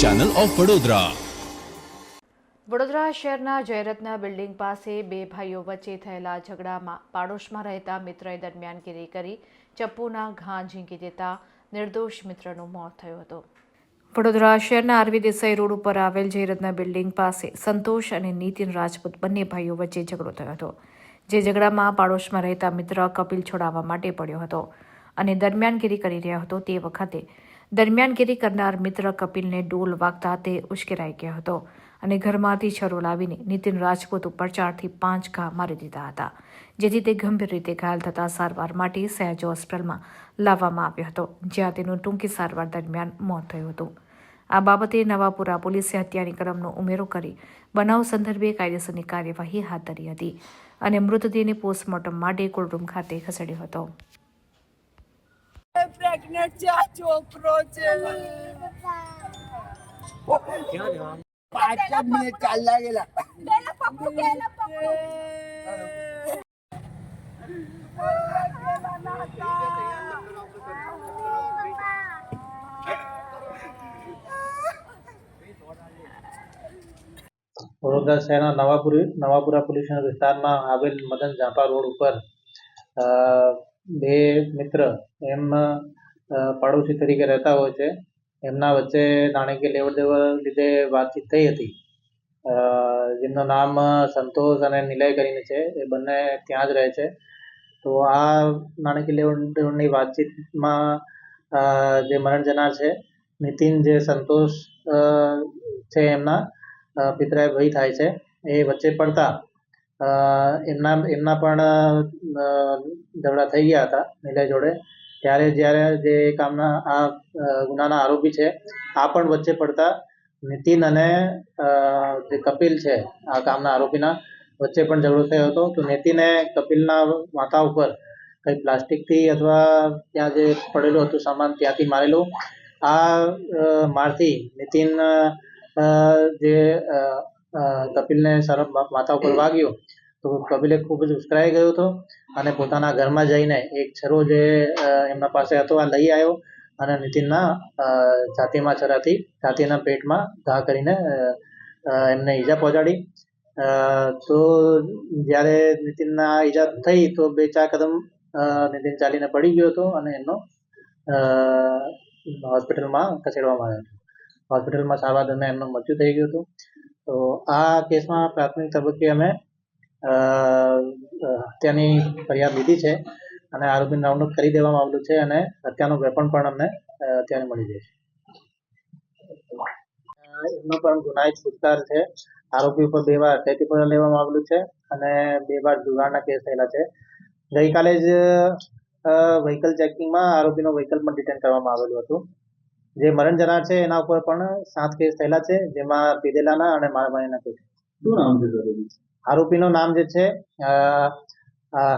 Channel of Vadodara Vadodara શહેરના Jayratna building પાસે બે ભાઈઓ વચ્ચે થયેલા ઝઘડામાં પાડોશમાં રહેતા મિત્રએ દરમિયાનગીરી કરી ચપ્પુના ઘા ઝીંકી દેતા નિર્દોષ મિત્રનું મોત થયું હતું. વડોદરા શહેરના આરવી દેસાઈ રોડ ઉપર આવેલ જયરત્ન બિલ્ડિંગ પાસે સંતોષ અને નીતિન રાજપૂત બંને ભાઈઓ વચ્ચે ઝઘડો થયો હતો, જે ઝઘડામાં પાડોશમાં રહેતા મિત્ર કપિલ છોડાવવા માટે પડ્યો હતો અને દરમિયાનગીરી કરી રહ્યો હતો તે વખતે દરમિયાનગીરી કરનાર મિત્ર કપિલને ડોલ વાગતા તે ઉશ્કેરાઈ ગયો હતો અને ઘરમાંથી છરો લાવીને નીતિન રાજપૂત ઉપર ચારથી પાંચ ઘા મારી દીધા હતા, જેથી તે ગંભીર રીતે ઘાયલ થતા સારવાર માટે સહેજ હોસ્પિટલમાં લાવવામાં આવ્યો હતો, જ્યાં તેનું ટૂંકી સારવાર દરમિયાન મોત થયું હતું. આ બાબતે નવાપુરા પોલીસે હત્યાની કલમનો ઉમેરો કરી બનાવ સંદર્ભે કાયદેસરની કાર્યવાહી હાથ ધરી હતી અને મૃતદેહને પોસ્ટમોર્ટમ માટે કોર્ટરૂમ ખાતે ખસેડ્યો હતો. પ્રેગ્નેન્ટ છે આ છોકરો છે પાંચ જ મિનિટ ચાલલા ગયેલા પેલા પપ્પુ પેલા પપ્પુ વડોદરા શહેરના નવાપુરી નવાપુરા પોલીસ સ્ટેશન વિસ્તારમાં આવેલ મદન ઝાંપા રોડ ઉપર અ, બે મિત્ર એમ પાડોશી તરીકે રહેતા હોય છે. એમના વચ્ચે નાણાકીય લેવડ દેવડ લીધે વાતચીત થઈ હતી. જેમનું નામ સંતોષ અને નિલય કરીને છે, એ બંને ત્યાં જ રહે છે. તો આ નાણાકીય લેવડ દેવડની વાતચીતમાં જે મરણ જનાર છે, નીતિન જે સંતોષ છે એમના પિતરાય ભાઈ થાય છે, એ વચ્ચે પડતા એમના એમના પણ ઝઘડા થઈ ગયા હતા નિલય જોડે. ત્યારે, જ્યારે જે કામના, આ ગુનાના આરોપી છે, આ પણ વચ્ચે પડતા નીતિન અને જે કપિલ છે, આ કામના આરોપીના વચ્ચે પણ ઝઘડો થયો હતો. તો નીતિને કપિલના માથા ઉપર કંઈ પ્લાસ્ટિકથી અથવા ત્યાં જે પડેલું હતું સામાન ત્યાંથી મારેલું. આ મારથી નીતિન જે કપિલને સરમ માથા ઉપર વાગ્યો તો કપિલે ખૂબ જ ઉશ્કેરાઈ ગયો હતો અને પોતાના ઘરમાં જઈને એક છરો જે એમના પાસે હતો આ લઈ આવ્યો અને નીતિનના છાતીમાં છરાથી, છાતીના પેટમાં ઘા કરીને એમને ઈજા પહોંચાડી. તો જ્યારે નીતિનના ઈજા થઈ તો બે ચાર કદમ નીતિન ચાલીને પડી ગયો હતો અને એમનો હોસ્પિટલમાં ખસેડવામાં આવ્યો હતો. હોસ્પિટલમાં સારવાર દરમિયાન એમનું મૃત્યુ થઈ ગયું હતું. તો આ કેસમાં પ્રાથમિક તબક્કે અમે હત્યાની ફરિયાદ લીધી છે અને આરોપી રાઉન્ડ કરી દેવામાં આવેલું છે અને હત્યાનું વેપન પણ અમને અત્યારે મળી જશે છે. એમનો પણ ગુનાહિત છુટકાર છે. આરોપી ઉપર બે વાર અટકેથી પણ લેવામાં આવેલું છે અને બે વાર જુગારના કેસ થયેલા છે. ગઈકાલે જ વ્હીકલ ચેકિંગમાં આરોપીનું વ્હીકલ પણ ડિટેન કરવામાં આવેલું હતું. જે મરણ જનાર છે એના ઉપર પણ સાત કેસ થયેલા છે જેમાં પીધેલાના અને મારામારીના કેસ. શું નામ છે આરોપીનું નામ જે છે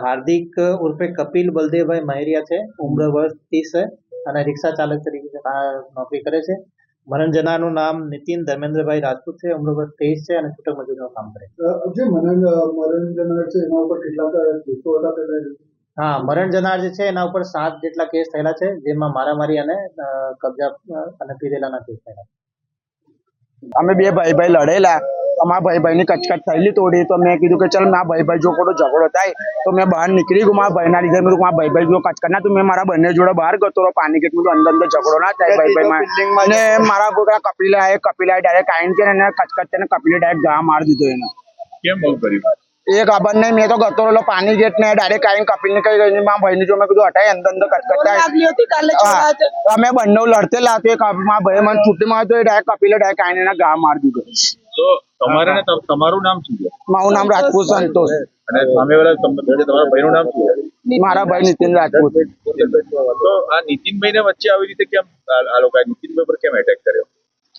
હાર્દિક ઉર્ફે કપિલ બલદેવભાઈ મહેરિયા છે ઉમ્ર વર્ષ ત્રીસ છે અને રિક્ષા ચાલક તરીકે નોકરી કરે છે. મરણ જનારનું નામ નીતિન ધર્મેન્દ્રભાઈ રાજપૂત છે ઉમ્ર વર્ષ ત્રેવીસ છે અને છૂટક મજૂરનું કામ કરે છે. જે મરણ મરણ જનાર છે એના ઉપર કેટલાક કેસો હતા હા મરણ જનાર જે છે એના ઉપર સાત જેટલા કેસ થયેલા છે જેમાં મારામારી અને કબજા અને પીધેલાના કેસ થયેલા અમે બે ભાઈ ભાઈ લડેલા. અમારા ભાઈ ભાઈ ની કચકચ થયેલી તોડી. તો મેં કીધું કે ચાલ મારા ભાઈ ભાઈ જો કોઈ ઝઘડો થાય. તો મેં બહાર નીકળી ગયું. મારા ભાઈના લીધે મેં મારા ભાઈ ભાઈ જો કચકચ ના તો મેં મારા બંને જોડે બહાર ગતો રહ્યો પાણી કેટલું અંદર અંદર ઝઘડો ના થાય ભાઈ ભાઈ અને મારા પોતા કપિલા આયે કપિલા ડાયરેક્ટ આઈને છે ને કચકચ છે ને કપિલે ડાયરેક્ટ ગા મારી દીધો એને. કેમ બહુ કર્યું એ ખબર નહીં મેં તો ગતો રહેલો પાણી ગેટ ને ડાયરેક્ટ આવીને કપિલ ને કઈ ગઈ મારા ભાઈ જો મેં કીધું હટાય અંદર અંદર છે અમે બંને લડતેલા તો એક મારા ભાઈ મને છૂટી માં તો એ ડાયરેક્ટ કપિલે ડાયરેક્ટ આઈને એના ગા મારી દીધો. તો તમારે ને તમારું નામ શું છે? મારું નામ રાજપૂત સંતોષ. અને સામે વાળા તમારા ભાઈનું નામ શું છે? મારા ભાઈ નીતિન રાજપૂત. તો આ નીતિનભાઈ ને વચ્ચે આવી રીતે કેમ આ લોકો નીતિનભાઈ પર કેમ એટેક કર્યો?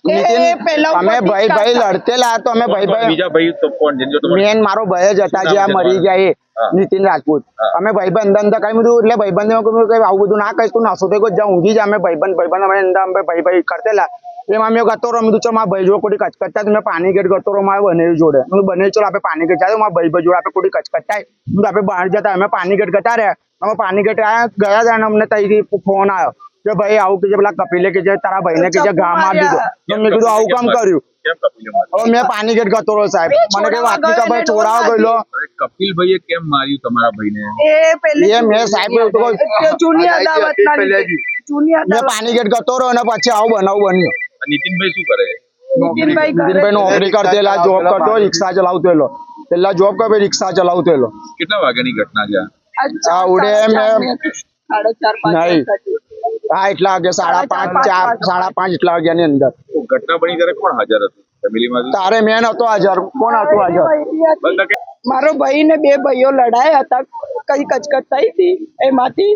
અમે ભાઈ ભાઈ લડતેલા તો અમે ભાઈ ભાઈ બીજા ભાઈ તો કોણ? જેને જો તમારે મેન મારો ભાઈ જ હતા જે આ મરી ગયા એ નીતિન રાજપૂત. અમે ભાઈબંધ અંદર અંદર કઈ બધું એટલે ભાઈબંધ આવું બધું ના કહીશ તું નાસો તો જ્યાં ઊંઘી જા અમે ભાઈબંધ ભાઈબંધ અમે અંદર અમે ભાઈ ભાઈ કરતેલા. એમાં મેં ગતો રમી મેં મારા ભાઈ જોડે કોઈ કચકચતા મેં પાણી ગેટ ગતો રહો મારે બને જોડે. બને ચલો આપણે પાણી ગેટ જાય મારા ભાઈ ભાઈ જોડે આપણે કોઈ કીધું આપણે બહાર જતા અમે પાણી ગેટ ગતા રહ્યા. અમે પાણી ગેટ ગયા હતા અને અમને ત્યાંથી ફોન આવ્યો. કે ભાઈ આવું કે પેલા કપિલે કે જે તારા ભાઈને કે જે ઘા માર દીધો. મેં કીધું આવું કામ કર્યું. કેમ કપિલે માર્યું? હવે મેં પાણી ગેટ ગતો રહ્યો સાહેબ. મને કઈ વાતની ખબર? ચોરાવા ગયેલો. અરે કપિલભાઈએ કેમ માર્યું તમારા ભાઈને? એ પેલી એ મેં સાહેબ જૂની અદાવત ના મેં પાણી ગેટ ગતો રહ્યો અને પછી આવું બનાવ બન્યો. નીતિનભાઈ શું કરે? નીતિનભાઈ નીતિનભાઈ નોકરી કરતેલા જોબ કરતો રિક્ષા ચલાવતો એલો. પેલા જોબ કરે રિક્ષા ચલાવતો એલો. કેટલા વાગ્યાની ઘટના છે? આ? ઉડે મેં- સાડા ચાર પાંચ. હા એટલા વાગે સાડા પાંચ ચાર સાડા પાંચ. એટલા વાગ્યા ની અંદર ઘટના બની ત્યારે કોણ હાજર હતું? તારે મેન હતો હાજર. કોણ હતું હાજર? મારો ભાઈ ને બે ભાઈઓ લડાયા હતા. કઈ કચકચ થઈ હતી એમાંથી.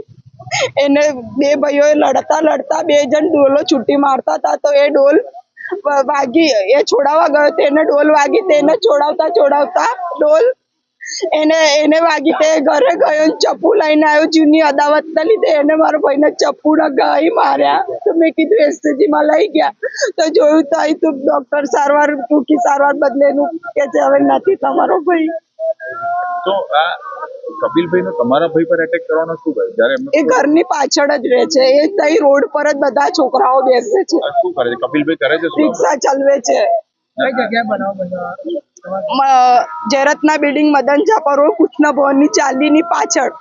એને બે ભાઈઓ લડતા લડતા બે જણ ડોલો છૂટી મારતા હતા તો એ ડોલ વાગી એ છોડાવવા ગયો તેને ડોલ વાગી તેને છોડાવતા છોડાવતા ડોલ એને એને વાગી તે ઘરે ગયો ચપ્પુ લઈને આવ્યો જૂની અદાવત ના લીધે. એને મારા ભાઈને ચપ્પુ ના ગાઈ માર્યા. તો મેં કીધું એસસીજી માં લઈ ગયા. તો જોયું તો અહીં તો ડોક્ટર સારવાર ટૂંકી સારવાર બદલે એનું. કે છે હવે નથી તમારો ભાઈ. તો આ કપિલભાઈ નો તમારા ભાઈ પર એટેક કરવાનો શું ભાઈ જ્યારે એ ઘરની પાછળ જ રહે છે. એ તઈ રોડ પર જ બધા છોકરાઓ બેસે છે. શું કરે છે? કપિલભાઈ કરે છે રિક્ષા ચલવે છે. મ- જયરત્ના બિલ્ડિંગ મદન ઝાપા રોડ કૃષ્ણ ભવનની ચાંદીની પાછળ.